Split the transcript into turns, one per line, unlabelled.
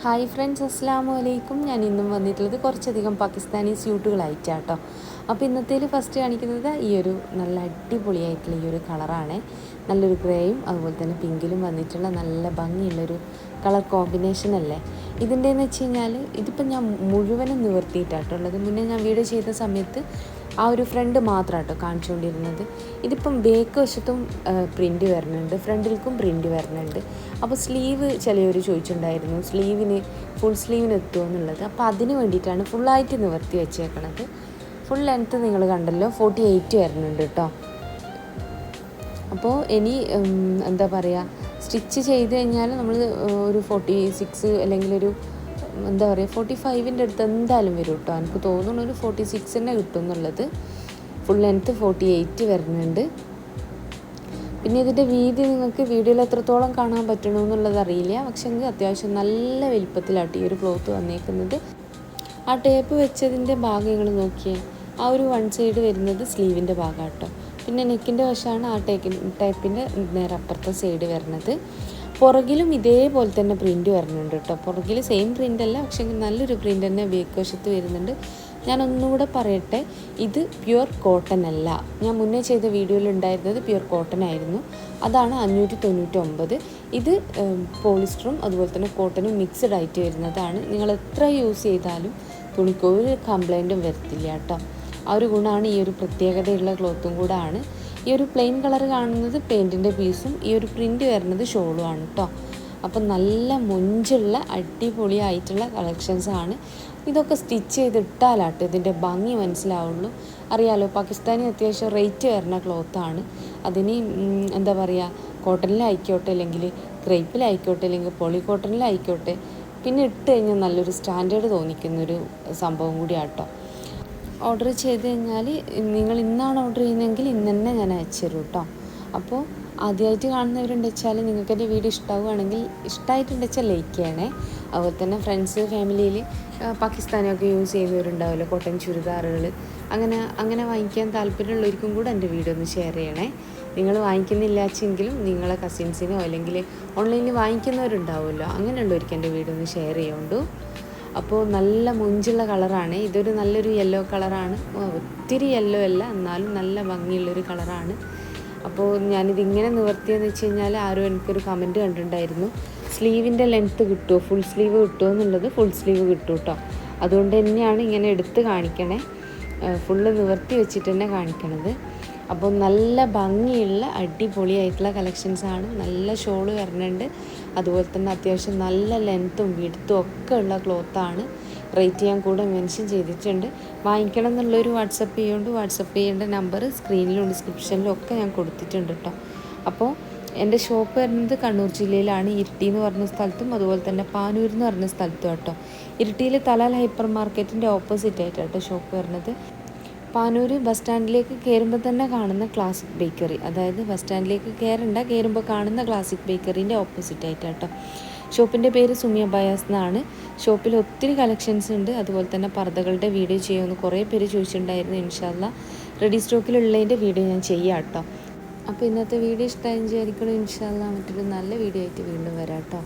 Hi friends അസ്സാം വലൈക്കും ഞാൻ ഇന്നും വന്നിട്ടുള്ളത് കുറച്ചധികം പാകിസ്ഥാനി സ്യൂട്ടുകളായിട്ടാട്ടോ. അപ്പോൾ ഇന്നത്തേൽ ഫസ്റ്റ് കാണിക്കുന്നത് ഈ ഒരു നല്ല അടിപൊളിയായിട്ടുള്ള ഈ ഒരു കളറാണ്. നല്ലൊരു ഗ്രേയും അതുപോലെ തന്നെ പിങ്കിലും വന്നിട്ടുള്ള നല്ല ഭംഗിയുള്ളൊരു കളർ കോമ്പിനേഷൻ അല്ലേ? ഇതിന്റെ എന്ന് വെച്ച് കഴിഞ്ഞാൽ ഇതിപ്പോൾ ഞാൻ മുഴുവനും നിവർത്തിയിട്ടാട്ടുള്ളത് മുന്നേ ഞാൻ വീഡിയോ ചെയ്ത സമയത്ത് ആ ഒരു ഫ്രണ്ട് മാത്രം കേട്ടോ കാണിച്ചുകൊണ്ടിരുന്നത് ഇതിപ്പം ബേക്ക് വശത്തും പ്രിന്റ് വരുന്നുണ്ട്. ഫ്രണ്ടിൽക്കും പ്രിന്റ് വരുന്നുണ്ട്. അപ്പോൾ സ്ലീവ് ചിലവർ ചോദിച്ചിട്ടുണ്ടായിരുന്നു. സ്ലീവിന് ഫുൾ സ്ലീവിന് എത്തുമോ എന്നുള്ളത്. അപ്പോൾ അതിന് വേണ്ടിയിട്ടാണ് ഫുള്ളായിട്ട് നിവർത്തി വെച്ചേക്കണത്. ഫുൾ ലെങ്ത്ത് നിങ്ങൾ കണ്ടല്ലോ. ഫോർട്ടി എയ്റ്റ് വരുന്നുണ്ട് കേട്ടോ അപ്പോൾ ഇനി എന്താ പറയുക സ്റ്റിച്ച് ചെയ്ത് കഴിഞ്ഞാൽ നമ്മൾ ഒരു ഫോർട്ടി സിക്സ് അല്ലെങ്കിൽ ഒരു എന്താ പറയുക ഫോർട്ടി ഫൈവിന്റെ അടുത്ത് എന്തായാലും വരും കേട്ടോ എനിക്ക് തോന്നുന്നു ഒരു ഫോർട്ടി സിക്സ് തന്നെ കിട്ടും എന്നുള്ളത് ഫുൾ ലെങ്ത്ത് ഫോർട്ടി എയ്റ്റ് വരുന്നുണ്ട്. പിന്നെ ഇതിന്റെ വീതി നിങ്ങൾക്ക് വീഡിയോയിൽ എത്രത്തോളം കാണാൻ പറ്റണമെന്നുള്ളത് അറിയില്ല. പക്ഷെ എനിക്ക് അത്യാവശ്യം നല്ല വലിപ്പത്തിലാട്ട് ഈ ഒരു ക്ലോത്ത് വന്നേക്കുന്നത്. ആ ടേപ്പ് വെച്ചതിന്റെ ഭാഗങ്ങൾ നോക്കിയേ. ആ ഒരു വൺ സൈഡ് വരുന്നത് സ്ലീവിന്റെ ഭാഗമാട്ടോ പിന്നെ നെക്കിന്റെ വശമാണ് ആ ടേക്കി ടേപ്പിന്റെ നേരെ അപ്പുറത്തെ സൈഡ് വരുന്നത്. പുറകിലും ഇതേപോലെ തന്നെ പ്രിന്റ് വരുന്നുണ്ട് കേട്ടോ പുറകിൽ സെയിം പ്രിന്റ് അല്ല പക്ഷേ നല്ലൊരു പ്രിന്റ് തന്നെ ബേക്ക് വശത്ത് വരുന്നുണ്ട്. ഞാൻ ഒന്നുകൂടെ പറയട്ടെ ഇത് പ്യുവർ കോട്ടൺ അല്ല. ഞാൻ മുന്നേ ചെയ്ത വീഡിയോയിൽ ഉണ്ടായിരുന്നത് പ്യുവർ കോട്ടൺ ആയിരുന്നു. അതാണ് അഞ്ഞൂറ്റി തൊണ്ണൂറ്റൊമ്പത് ഇത് പോളിസ്റ്ററും അതുപോലെ തന്നെ കോട്ടനും മിക്സഡ് ആയിട്ട് വരുന്നതാണ്. നിങ്ങൾ എത്ര യൂസ് ചെയ്താലും തുണിക്ക് ഒരു കംപ്ലൈന്റും വരത്തില്ല കേട്ടോ ആ ഒരു ഗുണമാണ് ഈ ഒരു പ്രത്യേകതയുള്ള ക്ലോത്തും കൂടെ ആണ്. ഈ ഒരു പ്ലെയിൻ കളർ കാണുന്നത് പെയിന്റിന്റെ പീസും ഈ ഒരു പ്രിന്റ് വരുന്നത് ഷോളും ആണ് കേട്ടോ അപ്പം നല്ല മൊഞ്ചുള്ള അടിപൊളിയായിട്ടുള്ള കളക്ഷൻസ് ആണ്. ഇതൊക്കെ സ്റ്റിച്ച് ചെയ്തിട്ടാലാട്ടോ ഇതിന്റെ ഭംഗി മനസ്സിലാവുള്ളൂ. അറിയാലോ പാകിസ്ഥാനി അത്യാവശ്യം റേറ്റ് വരുന്ന ക്ലോത്താണ് അതിന് എന്താ പറയുക കോട്ടണിലായിക്കോട്ടെ അല്ലെങ്കിൽ ക്രേപ്പിലായിക്കോട്ടെ അല്ലെങ്കിൽ പോളി കോട്ടണിലായിക്കോട്ടെ പിന്നെ ഇട്ട് കഴിഞ്ഞാൽ നല്ലൊരു സ്റ്റാൻഡേർഡ് തോന്നിക്കുന്നൊരു സംഭവം കൂടിയാട്ടോ. ഓർഡർ ചെയ്ത് കഴിഞ്ഞാൽ നിങ്ങൾ ഇന്നാണ് ഓർഡർ ഞാൻ അയച്ചു തരും കേട്ടോ അപ്പോൾ ആദ്യമായിട്ട് കാണുന്നവരുണ്ട് വെച്ചാൽ നിങ്ങൾക്ക് എന്റെ വീഡിയോ ഇഷ്ടമാവുകയാണെങ്കിൽ ഇഷ്ടമായിട്ടുണ്ട് വെച്ചാൽ ലൈക്ക് ചെയ്യണേ. അതുപോലെ തന്നെ ഫ്രണ്ട്സ് ഫാമിലിയിൽ പാകിസ്ഥാനൊക്കെ യൂസ് ചെയ്യുന്നവരുണ്ടാവുമല്ലോ കോട്ടൺ ചുരിദാറുകൾ അങ്ങനെ അങ്ങനെ വാങ്ങിക്കാൻ താല്പര്യമുള്ളവർക്കും കൂടെ എന്റെ വീഡിയോ ഒന്ന് ഷെയർ ചെയ്യണേ. നിങ്ങൾ വാങ്ങിക്കുന്നില്ലാച്ചെങ്കിലും നിങ്ങളെ കസിൻസിനോ അല്ലെങ്കിൽ ഓൺലൈനിൽ വാങ്ങിക്കുന്നവരുണ്ടാവുമല്ലോ അങ്ങനെയുള്ളവർക്ക് എന്റെ വീഡിയോ ഒന്ന് ഷെയർ ചെയ്യുകൊണ്ടു അപ്പോൾ നല്ല മുഞ്ചുള്ള കളറാണ്. ഇതൊരു നല്ലൊരു യെല്ലോ കളറാണ്. ഒത്തിരി യെല്ലോ അല്ല എന്നാലും നല്ല ഭംഗിയുള്ളൊരു കളറാണ്. അപ്പോൾ ഞാനിതിങ്ങനെ നിവർത്തിയെന്ന് വെച്ച് കഴിഞ്ഞാൽ ആരും എനിക്കൊരു കമന്റ് കണ്ടിട്ടുണ്ടായിരുന്നു. സ്ലീവിന്റെ ലെങ്ത്ത് കിട്ടുമോ ഫുൾ സ്ലീവ് കിട്ടുമോ എന്നുള്ളത് ഫുൾ സ്ലീവ് കിട്ടും കേട്ടോ അതുകൊണ്ട് തന്നെയാണ് ഇങ്ങനെ എടുത്ത് കാണിക്കണേ. ഫുള്ള് നിവർത്തി വെച്ചിട്ട് തന്നെ കാണിക്കണത്. അപ്പോൾ നല്ല ഭംഗിയുള്ള അടിപൊളിയായിട്ടുള്ള കളക്ഷൻസാണ് നല്ല ഷോൾ വരുന്നുണ്ട് അതുപോലെ തന്നെ അത്യാവശ്യം നല്ല ലെങ്ത്തും വിടുത്തും ഒക്കെ ഉള്ള ക്ലോത്താണ് റേറ്റ് ഞാൻ കൂടെ മെൻഷൻ ചെയ്തിട്ടുണ്ട്. വാങ്ങിക്കണം എന്നുള്ളൊരു വാട്സപ്പ് ചെയ്യുകൊണ്ട് വാട്സപ്പ് ചെയ്യേണ്ട നമ്പർ സ്ക്രീനിലും ഡിസ്ക്രിപ്ഷനിലും ഒക്കെ ഞാൻ കൊടുത്തിട്ടുണ്ട് കേട്ടോ അപ്പോൾ എന്റെ ഷോപ്പ് വരുന്നത് കണ്ണൂർ ജില്ലയിലാണ്. ഇരിട്ടി എന്ന് പറഞ്ഞ സ്ഥലത്തും അതുപോലെ തന്നെ പാനൂർ എന്ന് പറഞ്ഞ സ്ഥലത്തും കേട്ടോ ഇരിട്ടിയിൽ തലാൽ ഹൈപ്പർ മാർക്കറ്റിന്റെ ഓപ്പോസിറ്റ് ആയിട്ടാണ് കേട്ടോ ഷോപ്പ് വരുന്നത്. പാനൂർ ബസ് സ്റ്റാൻഡിലേക്ക് കയറുമ്പോൾ തന്നെ കാണുന്ന ക്ലാസിക് ബേക്കറി അതായത് ബസ് സ്റ്റാൻഡിലേക്ക് കയറണ്ട കയറുമ്പോൾ കാണുന്ന ക്ലാസിക് ബേക്കറിന്റെ ഓപ്പോസിറ്റ് ആയിട്ട് കേട്ടോ ഷോപ്പിന്റെ പേര് സുമിയ ബയാസ് എന്നാണ്. ഷോപ്പിൽ ഒത്തിരി കളക്ഷൻസ് ഉണ്ട്. അതുപോലെ തന്നെ പർദ്ദകളുടെ വീഡിയോ ചെയ്യുമെന്ന് കുറേ പേര് ചോദിച്ചിട്ടുണ്ടായിരുന്നു. ഇൻഷാല്ല റെഡി സ്റ്റോക്കിലുള്ളതിന്റെ വീഡിയോ ഞാൻ ചെയ്യാം കേട്ടോ അപ്പോൾ ഇന്നത്തെ വീഡിയോ ഇഷ്ടമായി വിചാരിക്കണം ഇൻഷാല്ല മറ്റൊരു നല്ല വീഡിയോ ആയിട്ട് വീണ്ടും വരാം കേട്ടോ